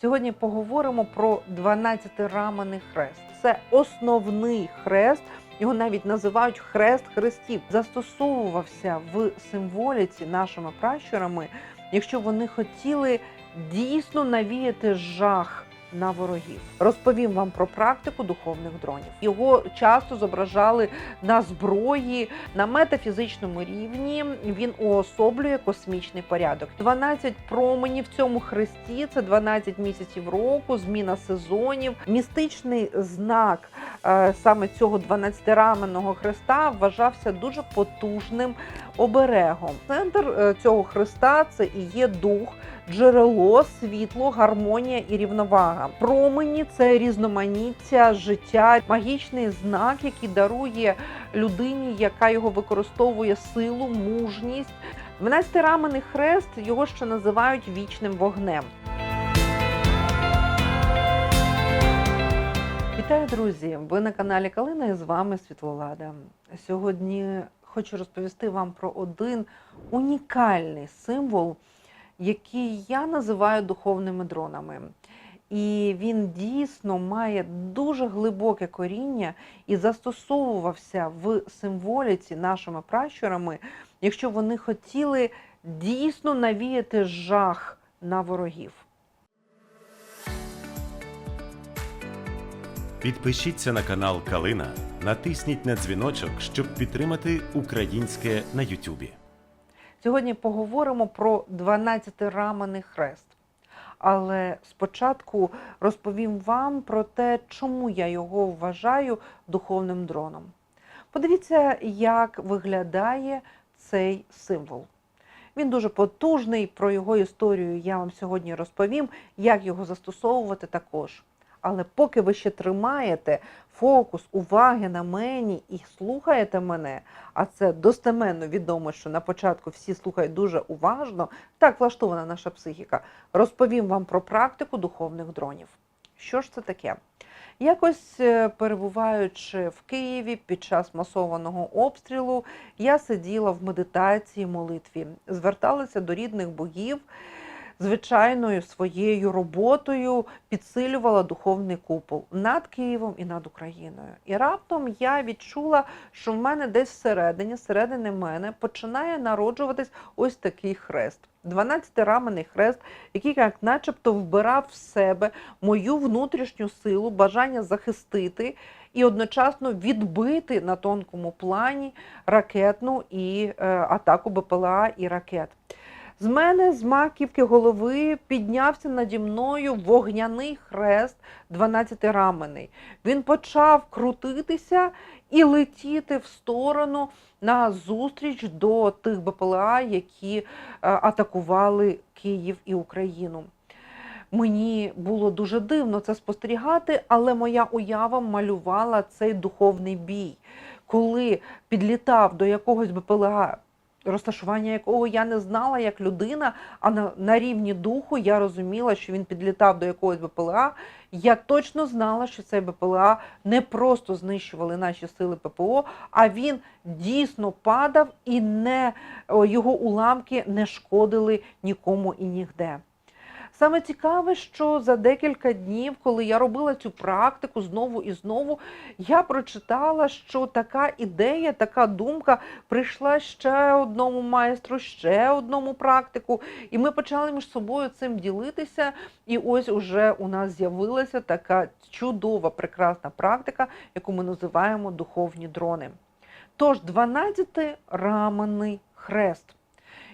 Сьогодні поговоримо про 12-раманий хрест. Це основний хрест. Його навіть називають хрест хрестів. Застосовувався в символіці нашими пращурами, якщо вони хотіли дійсно навіяти жах на ворогів. Розповім вам про практику духовних дронів. Його часто зображали на зброї на метафізичному рівні. Він уособлює космічний порядок. 12 променів в цьому хресті це 12 місяців року, зміна сезонів. Містичний знак е, саме цього 12-раменного хреста вважався дуже потужним оберегом. Центр е, цього хреста це і є дух, джерело, світло, гармонія і рівновага. Промені це різноманіття життя, магічний знак, який дарує людині, яка його використовує силу, мужність. 12-рамений хрест його ще називають вічним вогнем. Вітаю, друзі! Ви на каналі Калина і з вами Світлолада. Сьогодні хочу розповісти вам про один унікальний символ, який я називаю духовними дронами. І він дійсно має дуже глибоке коріння і застосовувався в символіці нашими пращурами, якщо вони хотіли дійсно навіяти жах на ворогів. Підпишіться на канал Калина, натисніть на дзвіночок, щоб підтримати українське на Ютубі. Сьогодні поговоримо про 12-рамений хрест. Але спочатку розповім вам про те, чому я його вважаю духовним дроном. Подивіться, як виглядає цей символ. Він дуже потужний. Про його історію я вам сьогодні розповім, як його застосовувати також. Але поки ви ще тримаєте фокус уваги на мені і слухаєте мене, а це достеменно відомо, що на початку всі слухають дуже уважно, так влаштована наша психіка, розповім вам про практику духовних дронів. Що ж це таке? Якось е, перебуваючи в Києві під час масованого обстрілу, я сиділа в медитації, молитві, зверталася до рідних богів звичайною своєю роботою підсилювала духовний купол над Києвом і над Україною. І раптом я відчула, що в мене десь всередині, всередині мене, починає народжуватись ось такий хрест. 12-рамений хрест, який як начебто вбирав в себе мою внутрішню силу, бажання захистити і одночасно відбити на тонкому плані ракетну і е, атаку БПЛА і ракет. З мене з маківки голови піднявся наді мною вогняний хрест 12-рамений. Він почав крутитися і летіти в сторону на зустріч до тих БПЛА, які е, атакували Київ і Україну. Мені було дуже дивно це спостерігати, але моя уява малювала цей духовний бій, коли підлітав до якогось БПЛА розташування якого я не знала як людина, а на, на рівні духу я розуміла, що він підлітав до якогось БПЛА. Я точно знала, що цей БПЛА не просто знищували наші сили ППО, а він дійсно падав і не його уламки не шкодили нікому і нігде. Саме цікаве, що за декілька днів, коли я робила цю практику знову і знову, я прочитала, що така ідея, така думка прийшла ще одному майстру, ще одному практику, і ми почали між собою цим ділитися. І ось уже у нас з'явилася така чудова, прекрасна практика, яку ми називаємо духовні дрони. Тож 12-рамений хрест.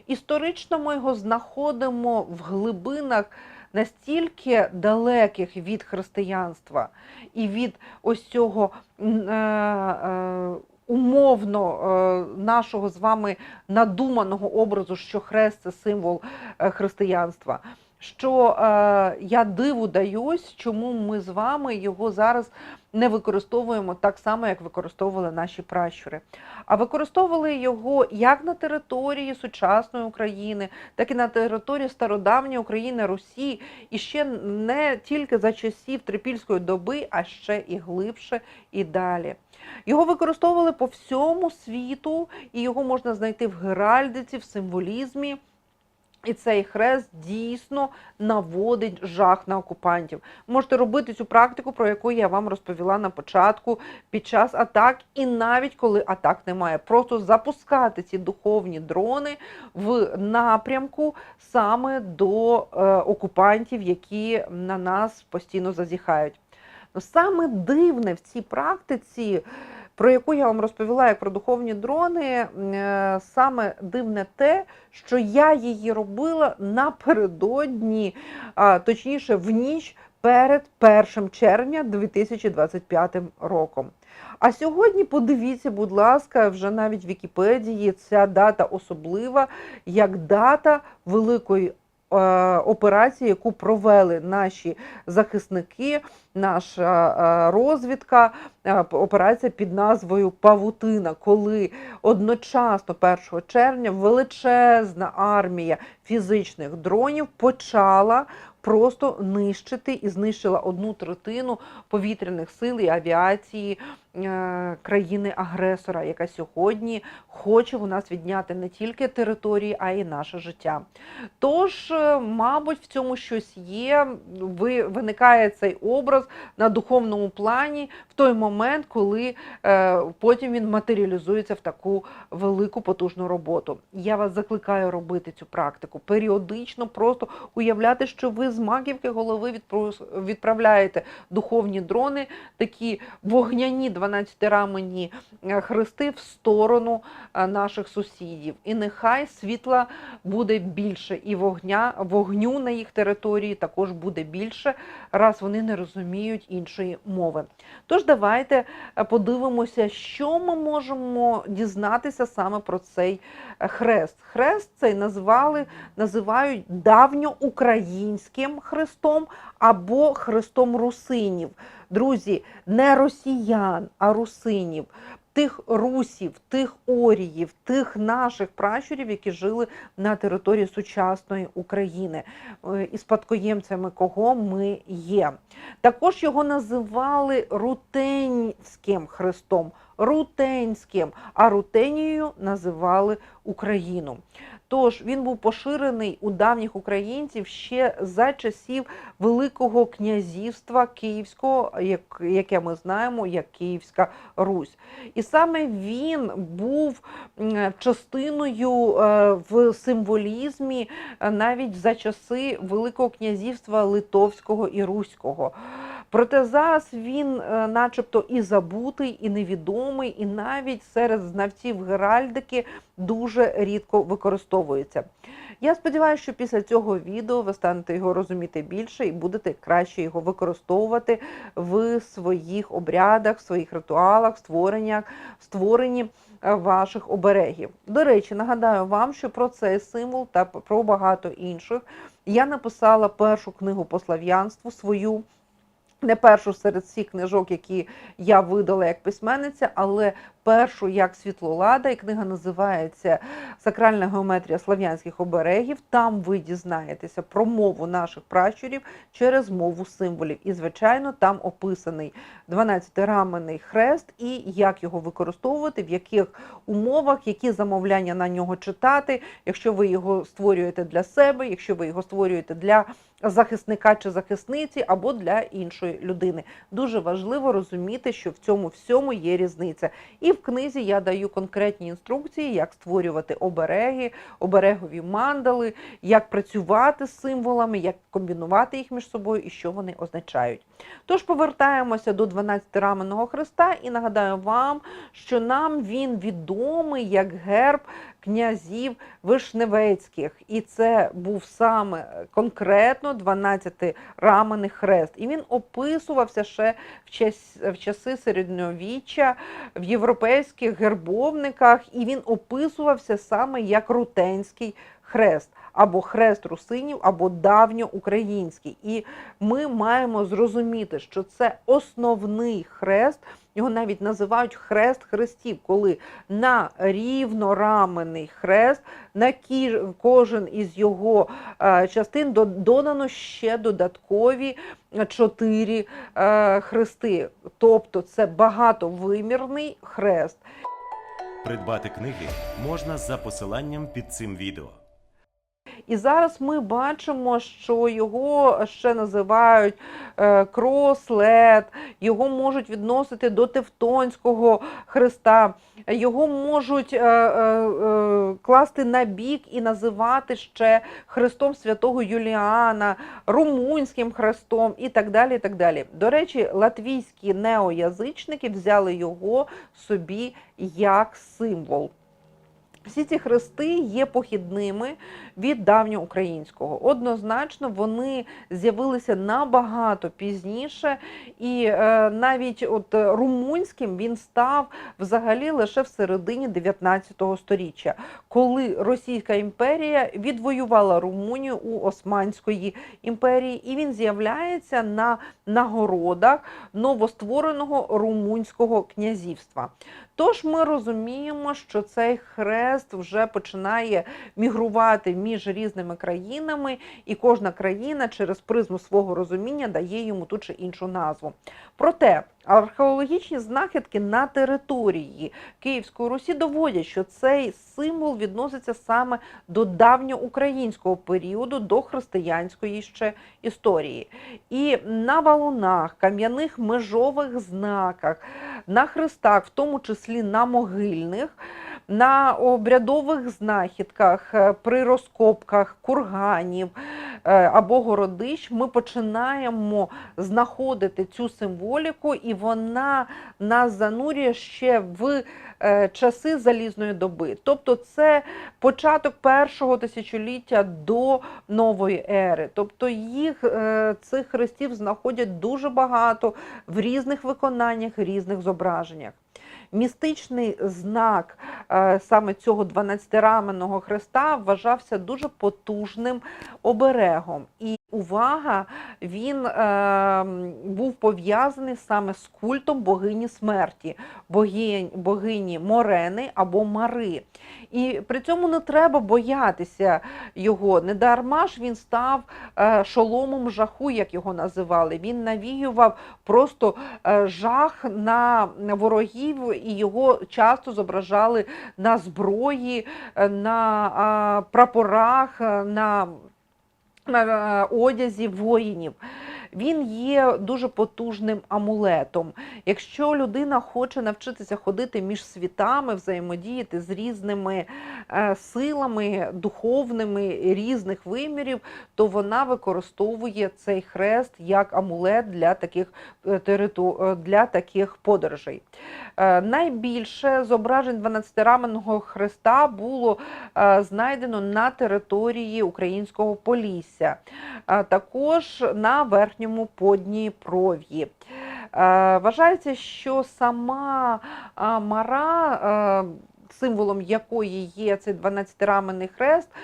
Історично ми його знаходимо в глибинах настільки далеких від християнства і від ось цього е, е, умовно е, нашого з вами надуманого образу, що хрест це символ е, християнства. Що е, я диву даюсь, чому ми з вами його зараз не використовуємо так само, як використовували наші пращури. А використовували його як на території сучасної України, так і на території стародавньої України, Русі, і ще не тільки за часів трипільської доби, а ще і глибше і далі. Його використовували по всьому світу, і його можна знайти в геральдиці, в символізмі. І цей хрест дійсно наводить жах на окупантів. Можете робити цю практику, про яку я вам розповіла на початку під час атак, і навіть коли атак немає. Просто запускати ці духовні дрони в напрямку саме до е, окупантів, які на нас постійно зазіхають. Саме дивне в цій практиці, про яку я вам розповіла, як про духовні дрони, е, саме дивне те, що я її робила напередодні, точніше, в ніч перед 1 червня 2025 роком. А сьогодні подивіться, будь ласка, вже навіть в Вікіпедії ця дата особлива як дата великої операції, яку провели наші захисники, наша е, розвідка, е, операція під назвою Павутина, коли одночасно 1 червня величезна армія фізичних дронів почала просто нищити і знищила одну третину повітряних сил і авіації е, країни-агресора, яка сьогодні хоче у нас відняти не тільки території, а й наше життя. Тож, е, мабуть, в цьому щось є. Виникає цей образ на духовному плані в той момент, коли е, потім він матеріалізується в таку велику потужну роботу. Я вас закликаю робити цю практику періодично, просто уявляти, що ви з маківки голови відправляєте духовні дрони, такі вогняні 12-рамені е, хрести в сторону е, наших сусідів. І нехай світла буде більше, і вогня, вогню на їх території також буде більше, раз вони не розуміють іншої мови. Тож давайте е, подивимося, що ми можемо дізнатися саме про цей хрест. Хрест цей назвали, називають давньоукраїнським хрестом або хрестом русинів. Друзі, не росіян, а русинів. Тих русів, тих оріїв, тих наших пращурів, які жили на території сучасної України, е, і спадкоємцями кого ми є. Також його називали Рутенським хрестом, Рутенським, а Рутенією називали Україну. Тож він був поширений у давніх українців ще за часів Великого князівства Київського, яке ми знаємо як Київська Русь. І саме він був частиною е, в символізмі е, навіть за часи Великого князівства Литовського і Руського. Проте зараз він, е, начебто, і забутий, і невідомий, і навіть серед знавців геральдики дуже рідко використовується. Я сподіваюся, що після цього відео ви станете його розуміти більше і будете краще його використовувати в своїх обрядах, в своїх ритуалах, створеннях, створенні е, ваших оберегів. До речі, нагадаю вам, що про цей символ та про багато інших я написала першу книгу по слав'янству свою. Не першу серед всіх книжок, які я видала як письменниця, але першу як світлолада, і книга називається Сакральна геометрія слав'янських оберегів. Там ви дізнаєтеся про мову наших пращурів через мову символів. І, звичайно, там описаний 12-рамений хрест і як його використовувати, в яких умовах, які замовляння на нього читати, якщо ви його створюєте для себе, якщо ви його створюєте для захисника чи захисниці або для іншої людини. Дуже важливо розуміти, що в цьому всьому є різниця. І в книзі я даю конкретні інструкції, як створювати обереги, оберегові мандали, як працювати з символами, як комбінувати їх між собою і що вони означають. Тож повертаємося до 12 раменного хреста і нагадаю вам, що нам він відомий як герб князів Вишневецьких. І це був саме конкретно 12-рамений хрест. І він описувався ще в, час, в часи середньовіччя в європейських гербовниках, і він описувався саме як рутенський хрест. Або хрест русинів, або давньоукраїнський. І ми маємо зрозуміти, що це основний хрест, його навіть називають хрест хрестів, коли на рівнорамений хрест, на кожен із його е, частин до- додано ще додаткові чотири е, хрести. Тобто це багатовимірний хрест. Придбати книги можна за посиланням під цим відео. І зараз ми бачимо, що його ще називають е, крослет, його можуть відносити до Тевтонського хреста, його можуть е, е, класти на бік і називати ще хрестом святого Юліана, румунським хрестом і так далі. І так далі. До речі, латвійські неоязичники взяли його собі як символ. Всі ці хрести є похідними від давньоукраїнського. Однозначно, вони з'явилися набагато пізніше, і е, навіть от е, румунським він став взагалі лише в середині 19 століття, коли Російська імперія відвоювала Румунію у Османської імперії, і він з'являється на нагородах новоствореного румунського князівства. Тож ми розуміємо, що цей хрест вже починає мігрувати між різними країнами, і кожна країна через призму свого розуміння дає йому ту чи іншу назву. Проте археологічні знахідки на території Київської Русі доводять, що цей символ відноситься саме до давньоукраїнського періоду, до християнської ще історії. І на валунах, кам'яних межових знаках, на хрестах, в тому числі на могильних, на обрядових знахідках, е, при розкопках курганів е, або городищ ми починаємо знаходити цю символіку, і вона нас занурює ще в е, часи залізної доби. Тобто, це початок першого тисячоліття до нової ери. Тобто їх цих хрестів знаходять дуже багато в різних виконаннях, різних зображеннях. Містичний знак е, саме цього 12-раменого хреста вважався дуже потужним оберегом. І увага, він е, був пов'язаний саме з культом богині смерті, богинь, богині Морени або Мари. І при цьому не треба боятися його. Не дарма ж він став е, шоломом жаху, як його називали. Він навіював просто е, жах на ворогів, і його часто зображали на зброї, е, на а, прапорах, е, на, е, одязі воїнів. Він є дуже потужним амулетом. Якщо людина хоче навчитися ходити між світами, взаємодіяти з різними е, силами духовними різних вимірів, то вона використовує цей хрест як амулет для таких е, е, для таких подорожей. Е, Найбільше зображень 12-раменого хреста було е, знайдено на території українського Полісся, а також на верхньому Подніпров'ї. Е, Вважається, що сама Мара, е, символом якої є цей 12-рамений хрест, е,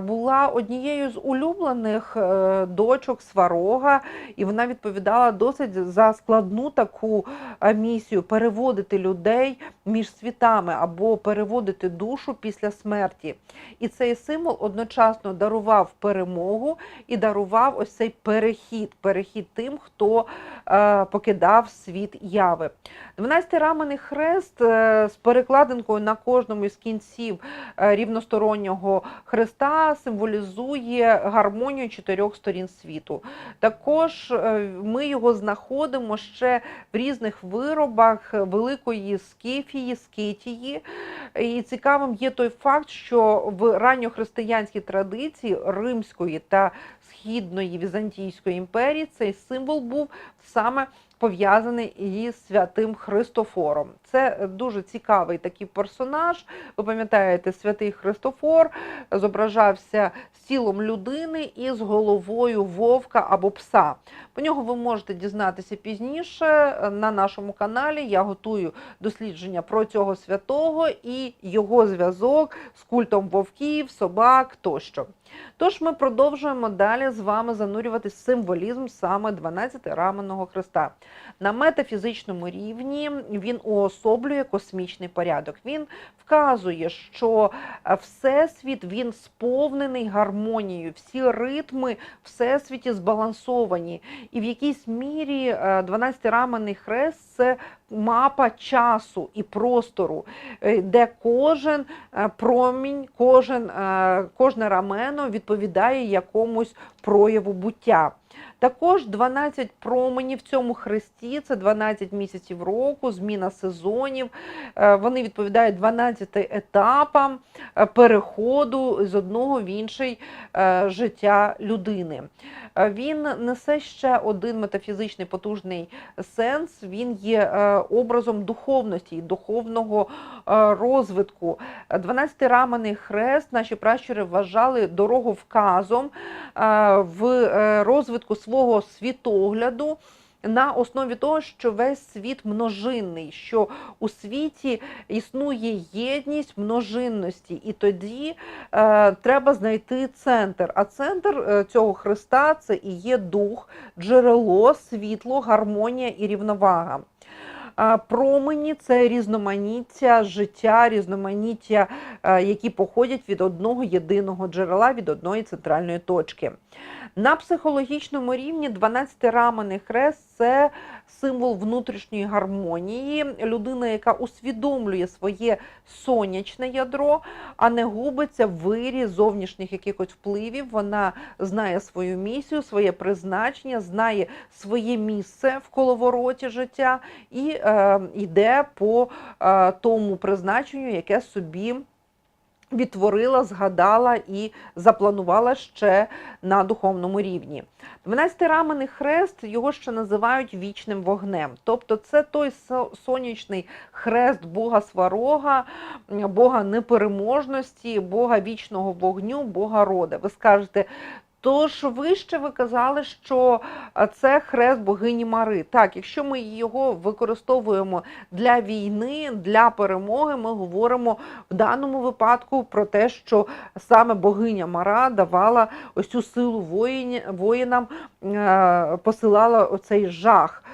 була однією з улюблених е, дочок Сварога, і вона відповідала досить за складну таку е, місію переводити людей між світами або переводити душу після смерті. І цей символ одночасно дарував перемогу і дарував ось цей перехід, перехід тим, хто е, покидав світ яви. 12-рамений хрест е, з перекладинкою на кожному із кінців е, рівностороннього хреста символізує гармонію чотирьох сторін світу. Також е, ми його знаходимо ще в різних виробах великої скіфії, скитії. І цікавим є той факт, що в ранньохристиянській традиції Римської та Східної Візантійської імперії цей символ був саме пов'язаний із святим Христофором. Це дуже цікавий такий персонаж. Ви пам'ятаєте, святий Христофор зображався з тілом людини і з головою вовка або пса. Про нього ви можете дізнатися пізніше на нашому каналі. Я готую дослідження про цього святого і його зв'язок з культом вовків, собак тощо. Тож ми продовжуємо далі з вами занурювати символізм саме 12-раменого хреста. На метафізичному рівні він уособлює космічний порядок. Він вказує, що е, всесвіт він сповнений гармонією, всі ритми всесвіті збалансовані. І в якійсь мірі 12-рамений хрест це мапа часу і простору, е, де кожен е, промінь, кожен, е, кожне рамено відповідає якомусь прояву буття. Також 12 променів в цьому хресті це 12 місяців року, зміна сезонів. Е, Вони відповідають 12 етапам е, переходу з одного в інший е, життя людини. Він несе ще один метафізичний потужний сенс. Він є образом духовності і духовного розвитку. 12-рамений хрест наші пращури вважали дороговказом в розвитку свого світогляду. На основі того, що весь світ множинний, що у світі існує єдність множинності, і тоді е, треба знайти центр. А центр е, цього Христа це і є дух, джерело, світло, гармонія і рівновага. Промені це різноманіття життя, різноманіття, е, які походять від одного єдиного джерела, від одної центральної точки. На психологічному рівні 12-рамений хрест це символ внутрішньої гармонії, людина, яка усвідомлює своє сонячне ядро, а не губиться в вирі зовнішніх якихось впливів. Вона знає свою місію, своє призначення, знає своє місце в коловороті життя і е, йде по е, тому призначенню, яке собі відтворила, згадала і запланувала ще на духовному рівні. 12-рамений хрест його ще називають вічним вогнем. Тобто це той сонячний хрест Бога Сварога, Бога непереможності, Бога вічного вогню, Бога рода. Ви скажете, Тож вище ви казали, що це хрест богині Мари. Так, якщо ми його використовуємо для війни, для перемоги, ми говоримо в даному випадку про те, що саме богиня Мара давала ось цю силу воїні, воїнам, е, посилала оцей жах.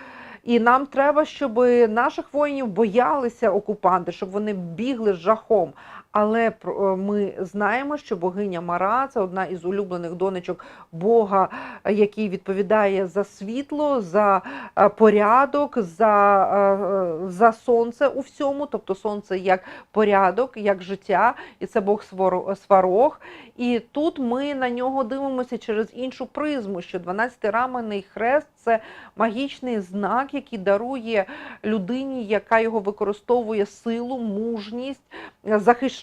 І нам треба, щоб наших воїнів боялися окупанти, щоб вони бігли з жахом. Але е, ми знаємо, що богиня Мара це одна із улюблених донечок Бога, який відповідає за світло, за е, порядок, за, е, за сонце у всьому. Тобто сонце як порядок, як життя, і це Бог сварог. І тут ми на нього дивимося через іншу призму, що 12-рамений хрест це магічний знак, який дарує людині, яка його використовує силу, мужність, захищає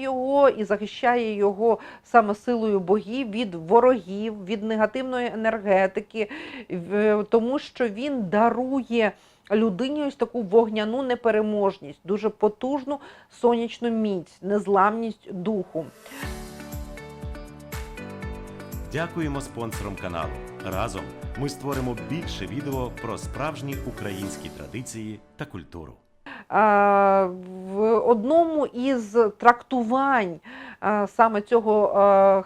його і захищає його саме силою богів від ворогів, від негативної енергетики, тому що він дарує. Людині ось таку вогняну непереможність, дуже потужну сонячну міць, незламність духу. Дякуємо спонсорам каналу. Разом ми створимо більше відео про справжні українські традиції та культуру. В одному із трактувань саме цього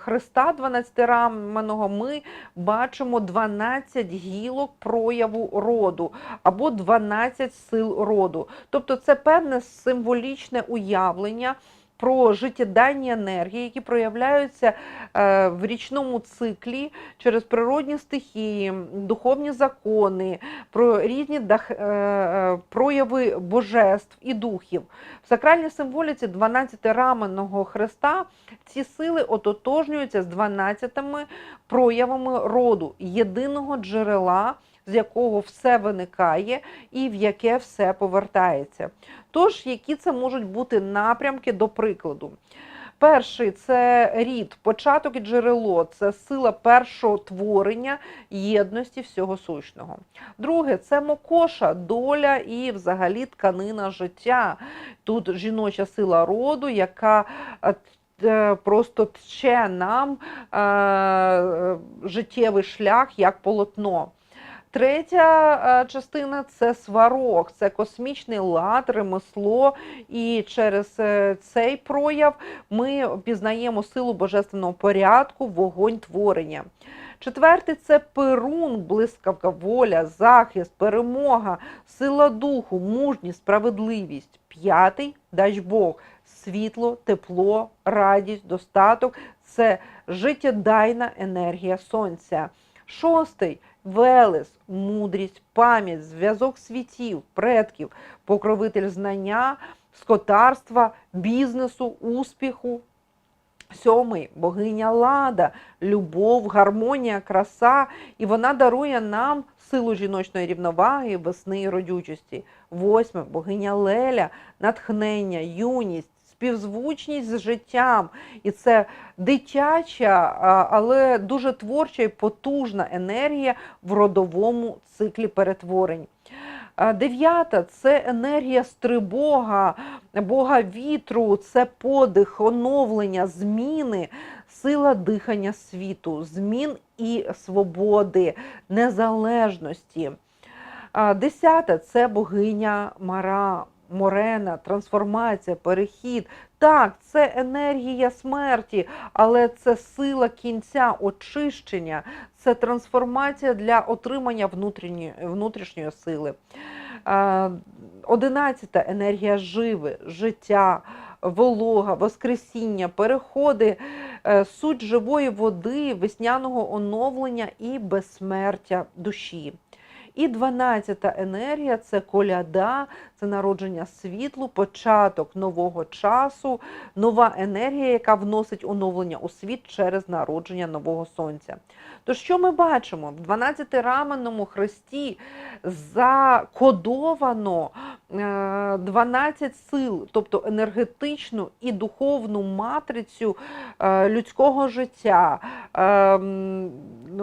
хреста 12-раменого ми бачимо 12 гілок прояву роду або 12 сил роду. Тобто це певне символічне уявлення. Про життєдайні енергії, які проявляються е, в річному циклі через природні стихії, духовні закони, про різні е, е, прояви божеств і духів. В сакральній символіці 12-раменного хреста ці сили ототожнюються з 12 проявами роду, єдиного джерела, з якого все виникає і в яке все повертається. Тож, які це можуть бути напрямки до прикладу? Перший це рід, початок і джерело, це сила першого творення єдності всього сущного. Друге це мокоша, доля і взагалі тканина життя. Тут жіноча сила роду, яка е, е, просто тче нам е, життєвий шлях як полотно. Третя е, частина це сварог, це космічний лад, ремесло, і через е, цей прояв ми пізнаємо силу божественного порядку, вогонь творення. Четвертий це перун, блискавка, воля, захист, перемога, сила духу, мужність, справедливість. П'ятий дач Бог, світло, тепло, радість, достаток це життєдайна енергія сонця. Шостий Велес, мудрість, пам'ять, зв'язок світів, предків, покровитель знання, скотарства, бізнесу, успіху. Сьомий богиня Лада, любов, гармонія, краса, і вона дарує нам силу жіночної рівноваги, весни і родючості. Восьме богиня Леля, натхнення, юність, співзвучність з життям. І це дитяча, але дуже творча і потужна енергія в родовому циклі перетворень. Дев'ята це енергія стрибога, Бога вітру, це подих, оновлення, зміни, сила дихання світу, змін і свободи, незалежності. Десята це богиня Мара, Морена, трансформація, перехід. Так, це енергія смерті, але це сила кінця, очищення, це трансформація для отримання внутрішньої, внутрішньої сили. Одинадцята енергія живи, життя, волога, воскресіння, переходи, е, суть живої води, весняного оновлення і безсмертя душі. І дванадцята енергія це коляда, це народження світлу, початок нового часу, нова енергія, яка вносить оновлення у світ через народження нового сонця. То що ми бачимо? В 12-раменному хресті закодовано е, 12 сил, тобто енергетичну і духовну матрицю е, людського життя, е,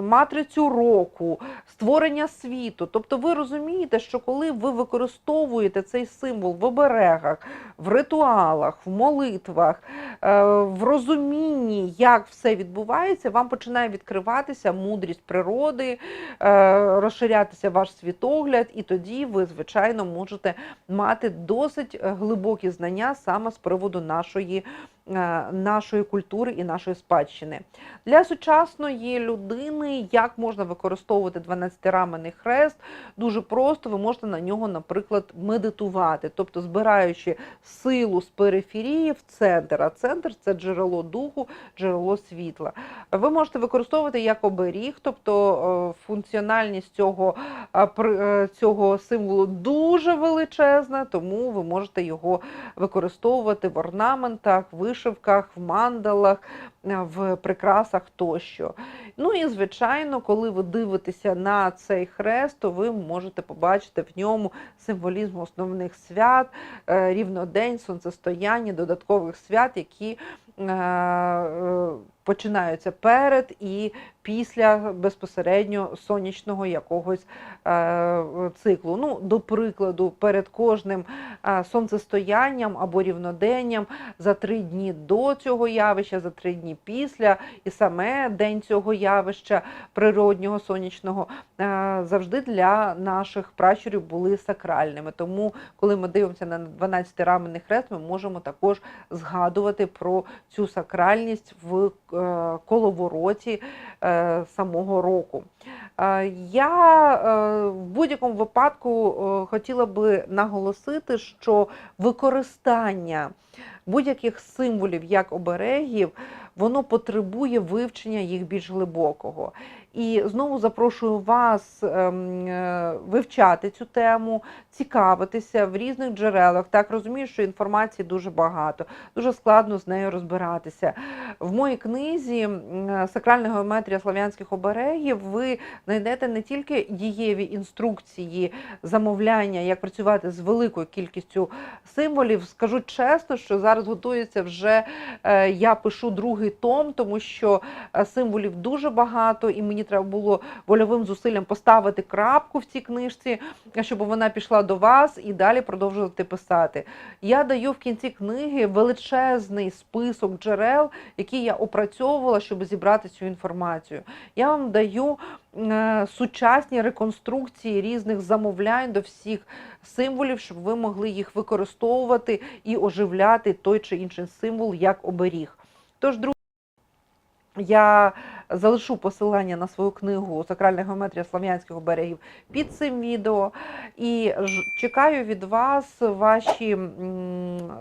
матрицю року, створення світу. Тобто ви розумієте, що коли ви використовуєте цей символ в оберегах, в ритуалах, в молитвах, е, в розумінні, як все відбувається, вам починає відкриватися мудрість природи, е, розширятися ваш світогляд, і тоді ви, звичайно, можете мати досить глибокі знання саме з приводу нашої. Е, Нашої культури і нашої спадщини для сучасної людини, як можна використовувати 12-рамений хрест, дуже просто ви можете на нього, наприклад, медитувати, тобто збираючи силу з периферії в центр. А центр це джерело духу, джерело світла. Ви можете використовувати як оберіг, тобто е, функціональність цього, е, цього символу дуже величезна, тому ви можете його використовувати в орнаментах, вишивках, в мандалах, е, в прикрасах тощо. Ну і звичайно, коли ви дивитеся на цей хрест, то ви можете побачити в ньому символізм основних свят, е, рівнодень, сонцестояння, додаткових свят, які е, починаються перед і після безпосередньо сонячного якогось е, циклу. Ну, до прикладу, перед кожним сонцестоянням або рівноденням за три дні до цього явища, за три дні після, і саме день цього явища природнього сонячного е, завжди для наших пращурів були сакральними. Тому, коли ми дивимося на 12 раменний хрест, ми можемо також згадувати про цю сакральність в е, коловороті е, самого року. Я в будь-якому випадку хотіла би наголосити, що використання будь-яких символів як оберегів, воно потребує вивчення їх більш глибокого. І знову запрошую вас ем, е, вивчати цю тему, цікавитися в різних джерелах. Так розумію, що інформації дуже багато, дуже складно з нею розбиратися. В моїй книзі Сакральна геометрія слав'янських оберегів ви знайдете не тільки дієві інструкції замовляння, як працювати з великою кількістю символів. Скажу чесно, що зараз готується вже е, я пишу другий том, тому що е, символів дуже багато, і мені треба було вольовим зусиллям поставити крапку в цій книжці, щоб вона пішла до вас і далі продовжувати писати. Я даю в кінці книги величезний список джерел, які я опрацьовувала, щоб зібрати цю інформацію. Я вам даю е, сучасні реконструкції різних замовлянь до всіх символів, щоб ви могли їх використовувати і оживляти той чи інший символ як оберіг. Тож, друзі, я залишу посилання на свою книгу Сакральна геометрія слав'янських берегів під цим відео. І чекаю від вас ваші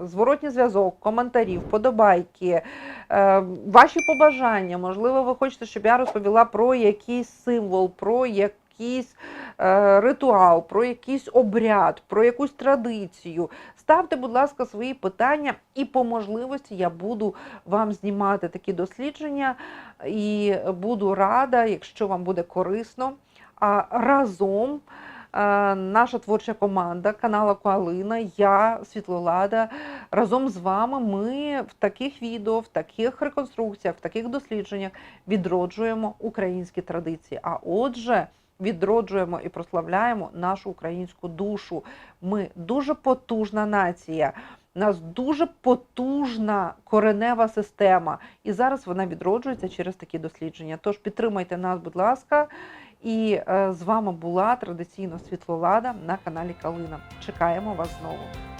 зворотні зв'язок, коментарі, вподобайки, е, ваші побажання. Можливо, ви хочете, щоб я розповіла про якийсь символ, про якийсь якийсь е, ритуал, про якийсь обряд, про якусь традицію. Ставте, будь ласка, свої питання, і по можливості я буду вам знімати такі дослідження і буду рада, якщо вам буде корисно. А разом е, наша творча команда канала Коалина, я, Світлолада, разом з вами ми в таких відео, в таких реконструкціях, в таких дослідженнях відроджуємо українські традиції. А отже, відроджуємо і прославляємо нашу українську душу. Ми дуже потужна нація. У нас дуже потужна коренева система, і зараз вона відроджується через такі дослідження. Тож підтримайте нас, будь ласка. І е, з вами була традиційно світлолада на каналі Калина. Чекаємо вас знову.